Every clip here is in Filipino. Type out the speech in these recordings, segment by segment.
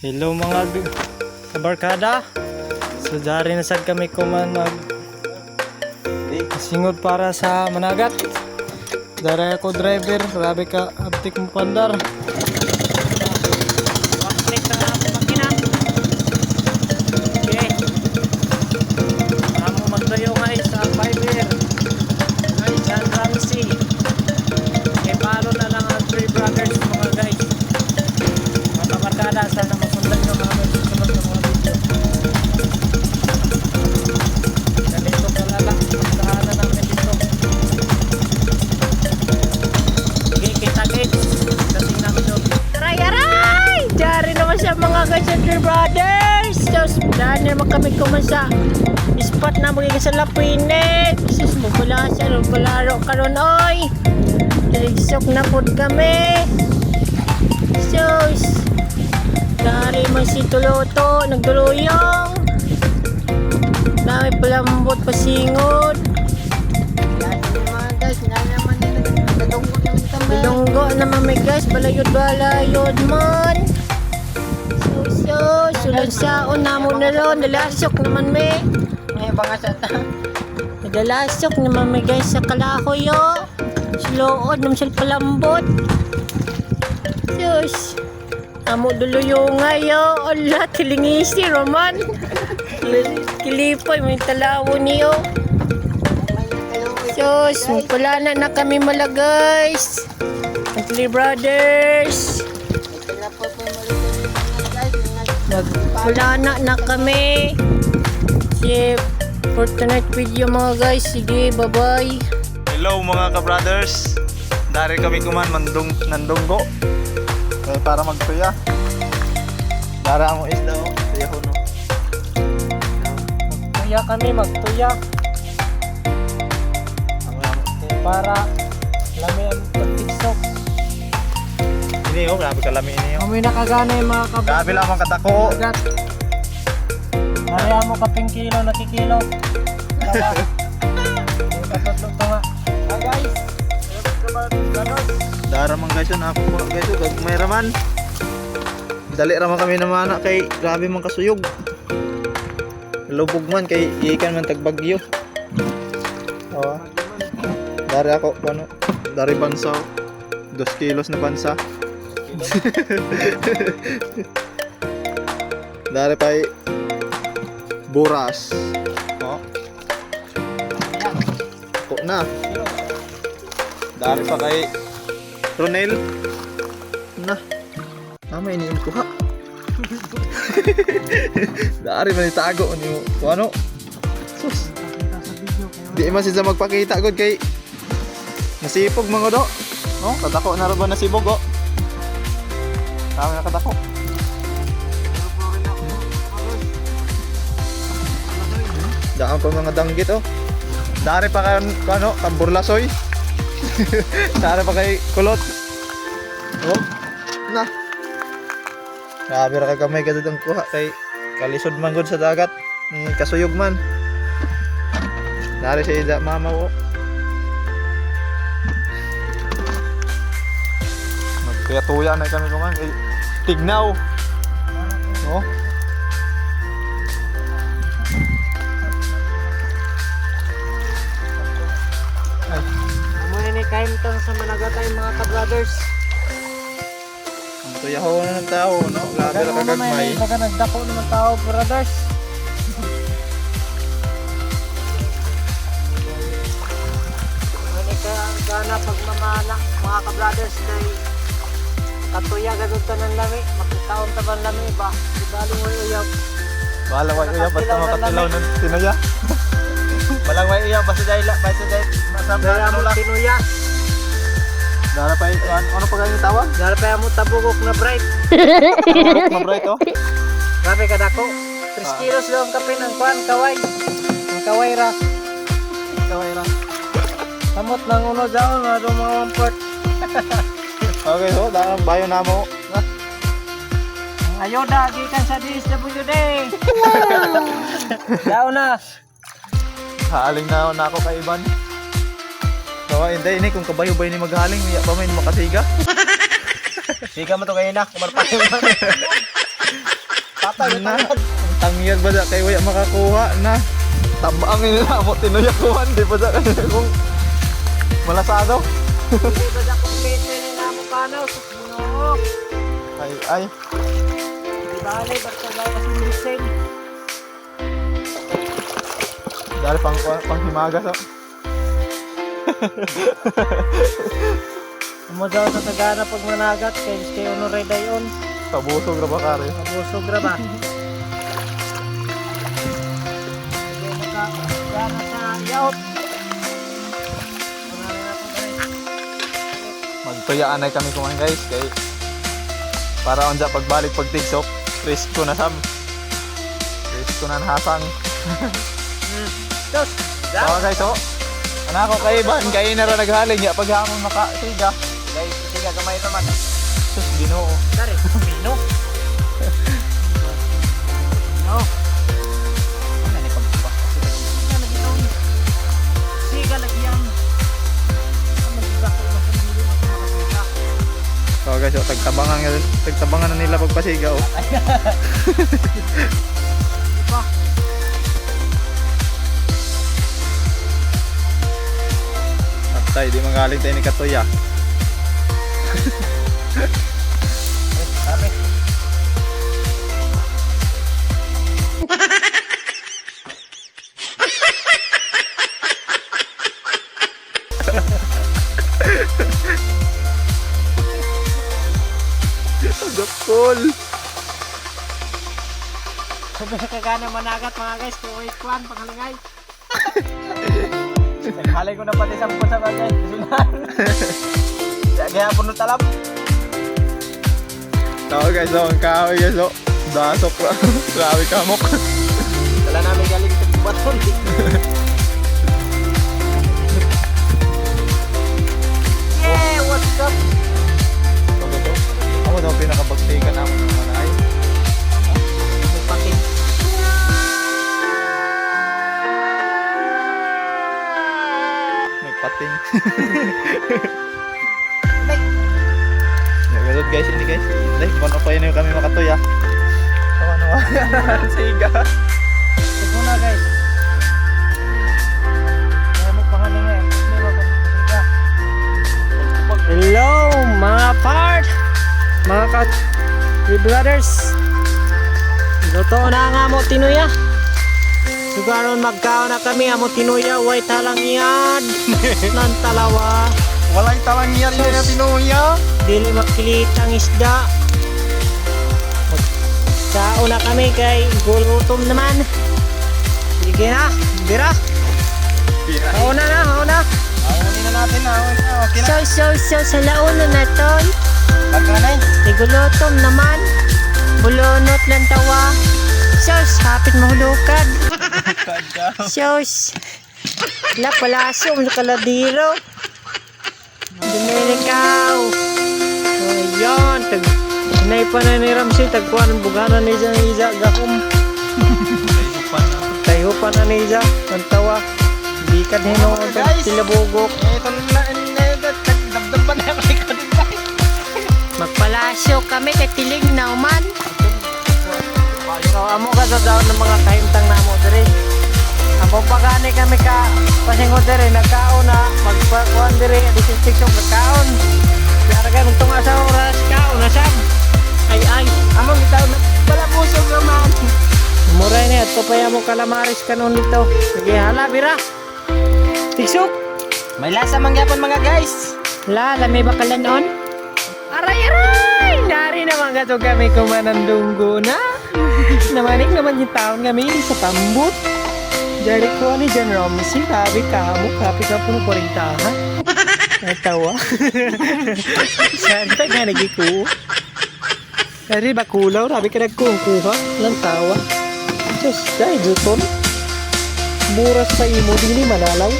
Hello mga kabarkada. So dari na sad kami kuman mag singod para sa Managat. Dari ako driver, grabe ka abtik mo pandar. Siya mga Gajandre Brothers! Diyos, dahil naman kami kuman sa spot na magiging sa Lapinet. Sus, mabala siya, mabalaro ka ron, oy! Diligsok na po kami. Sus! Dari man si Tuloto, nagduluyong. Dami palambot pasingod. guys, na naman may guys, balayod-balayod man. So, so, sulod sa una mo na ron, nalasok naman may. May banga sa ta. Nadalasok naman may guys sa kalahoy yo. Sulood naman sila palambot. Sus. Amo dulo yung ngayo. Ala, tilingisi Roman. Kilipoy, may talawo niyo. Sus, wala na na kami mala guys. Three Brothers. Wala na na kami. Si for tonight video mga guys. Sige, bye-bye. Hello mga ka-brothers. Dari kami kuman mandung nandunggo. Kaya para magtuya. Para mo isda oh. Tuya ho no. Magtuya kami, magtuya. Eh, para lami ang pagtiksok. Ini oh, grabe kalami ini Kami nakagana yung mga kabarkada. Grabe lang ang katako. Agat. Kaya mo kaping kilo, nakikilo. Tama. Tatlo to nga. Ah guys. Dara man guys yun ako po guys oh, gagmay raman. Dali raman kami na kay grabe man kasuyog. Lubog man kay ikan man tagbagyo. Oh. Dari ako ano, dari bansa. oh. Dos kilos na bansa. dari pay buras. Oh. Ako na. Dari pa kay Ronel. Na. Mama ini ko ha. Dari man itago ni mo. Kung ano? Sus. Di man siya magpakita gud kay nasipog mga do. Oh, kadako na ra ba nasibog oh. Tama na kadako. Daan pa mga danggit oh. Dari pa kan ano, kamburlasoy. Dari pa kay kulot. Oh. Na. Grabe ra ka gamay ka ang kuha kay kalisod man gud sa dagat. Ni kasuyog man. Dari sa ida mama oh. ko. Magtuya-tuya na kami kuman kay tignaw. Oh. Amoy ni kain tang sa managatay mga ka-brothers. Ang tuyaho na ng tao, no? Grabe ra ka gagmay. Baka nagdako naman tao, brothers. Ano ka gana pagmamana mga ka-brothers kay katuya ganun ta ng lami. Makitaon ta ba ng lami ba? Di bali mo uyab. Wala way uya basta makatilaw ng tinuya. Walang way uya basta dahil basta dahil masam Dara ano mo lang. tinuya. Dara pa ano, ano pa ganyan tawag? Dara pa mo tabugok na bright. Tawag na bright oh. Grabe ka dako. 3 Ah. kilos kapin ang kwan kaway. Ang kaway ra. Kaway ra. Samot ng uno dyan, na doon mga wamport. Okay so, dara bayo na mo. Ayoda, gikan sa DSWD. Daw na. Haling na na ako kay Iban. So, hindi ini kung kabayo-bay ni maghaling, iya pa may makasiga. Siga mo to kayo na, kumarpayo na. Ang tangyag ba da kay waya makakuha na. Tabang nila mo tinuya kuhan di ba da kung malasado. Hindi ba kanaw sa Ginoo? Ay ay. Di bale basta gaya sa listen. Dali pang pang himagas oh. Umudaw sa tagana pag managat kay kay Honoray dayon. Tabusog ra ba kare? Abusog ra ba? Gana sa yaot. Magtuyaan ay kami kumain guys kay para unja pagbalik pag tigsok, risko na sab. Risko na hasang. Dos. Oo guys oh. Ana ko kay Iban kay na ra naghalin ya paghamon maka siga. Guys, sige gamay naman. Sus Ginoo. Dari. Pino. Guys, oh, tagtabangan tagtabangan na nila pagpasiga oh. Patay, di magaling tayo ni Katuya. Sabi. Gakol. Sabi na kagana managat mga guys. Kuwait kwan, pangalangay. Naghalay ko na pati sa mga bagay. Sunan. Kaya puno talab. Tao guys, oh, ang kahoy guys, oh. Dasok lang. Grabe kamok. Dala namin galing sa baton. Yeah, what's up? Ako daw pinakabagtikan ganun guys, ini guys. Kung ano pa yun kami makatuya. Tawa na Siga. Ito na guys. Hello mga part. Mga ka brothers. Luto na nga mo tinuya. Sugaron magkaon na kami amo tinuya. White halang yan. Nan talawa. Walang talang yan din na tinuya. Dili makilitang isda. Magkaon na kami kay gulutom naman. Sige na, bira. Hauna na, hauna. Awunin na natin na. Awunin na. Okay na. So, so, so, sa launa na ton. Pagkanay. Sigulutom naman. Bulunot lang tawa. Sos, hapit mahulukan. Sos. La palaso, mo sa kaladiro. Dumelikaw. Ayan, tag... Nay pa na ni Ramsey, tagpuan ang bugana ni Iza, Iza, gahom. Tayo pa na ni Iza, ang tawa. Di ka din ako. Ito na. Dabdab pa na din tayo. Magpalasyo kami kay tiling na man. So amo ka sa daw ng mga kahimtang namo diri. Amo pagani kami ka pasingon diri nagkaon na magpakuan diri disinfection nagkaon. Nung tunga sa oras kaon na sab. Ay ay, amo bitaw na pala pusog naman. Muray ni ato pa mo kalamaris kanon dito. Sige hala bira. Tiksok. May lasa mangyapon mga guys. La, lamay bakalan on? Aray, aray! Nari naman gato kami kumanandunggo na. Namanik naman yung taon kami sa tambut. Dari ko ni John Ramsey, sabi ka mo, kapit na puno ko rin tahan. Natawa. Santa nga nagiko. Dari ba kulaw, rabi ka nagkukuha. Lang tawa. Diyos, dahil juton. Buras sa imo, di ni manalaw.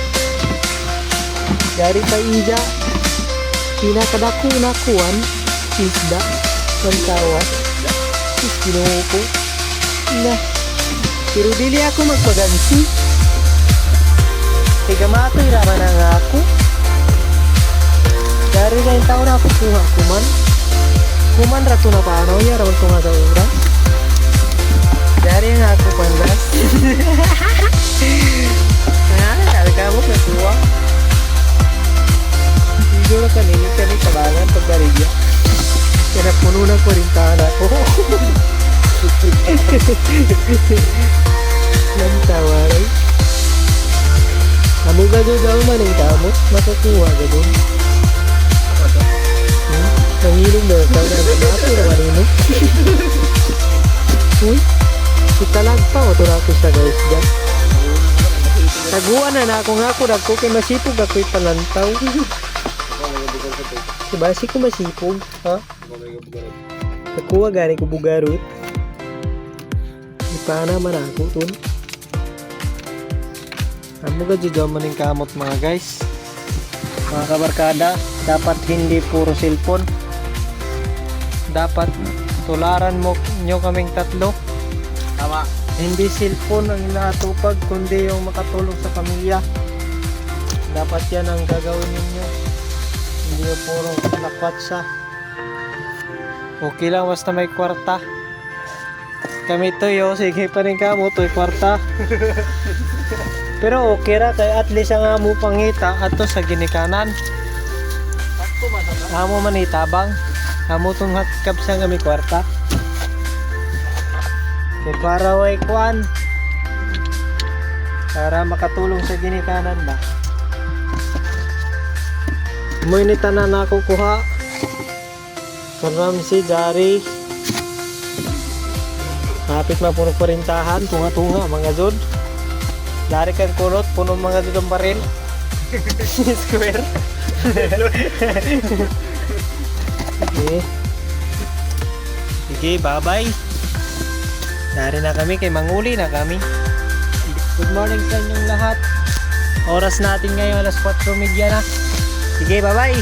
Dari pa ija, pinakadako na kuwan, isda, ng tawat, Tapos kinuha ko. Ila. Pero dili ako magpagansi. gamatoy rama na nga ako. Dari na yung tao na ako kuha kuman. Kuman rato na paano ya raman ko nga sa oras. Dari nga ako pandas. Nga, dari ka mo kasuwa. Hindi ko na sa kanil kabangan pagdarigya. Kinapuno ng kurintana ko. Nang tawaran. Amo gado daw man ang tamo. Makakuha gado. Hmm? Nangilong daw. Daw na ang bato na marino. Uy. Italag pa o turako siya guys dyan. Taguan na na ako nga ako dagko kay masipog ako'y palantaw. diba? Si ko masipog, ha? Nakuha gani ko bugarot. Di pa naman ako tun. Amo ga jud man ning kamot mga guys. Mga kabarkada, dapat hindi puro cellphone. Dapat tularan mo nyo kaming tatlo. Tama. Hindi cellphone ang inaatupag, kundi yung makatulong sa pamilya. Dapat yan ang gagawin ninyo. Hindi yung puro lakwatsa. Okay lang, basta may kwarta. Kami to yo, sige pa rin ka mo, to'y kwarta. Pero okay ra, kay at least ang amo pangita ato sa ginikanan. Amo man itabang. Amo tong hatkap sa kami kwarta. Kay para way kuan. Para makatulong sa ginikanan ba. Muy ni tanan ako kuha. Karam si Jari. Hapit mapuro parintahan, tunga-tunga mga zod. Dari kang kulot, puno mga dudong baril. Square. Sige. Sige, bye-bye. Dari na kami, kay manguli na kami. Good morning sa inyong lahat. Oras natin ngayon, alas 4.30 na. Sige, bye-bye.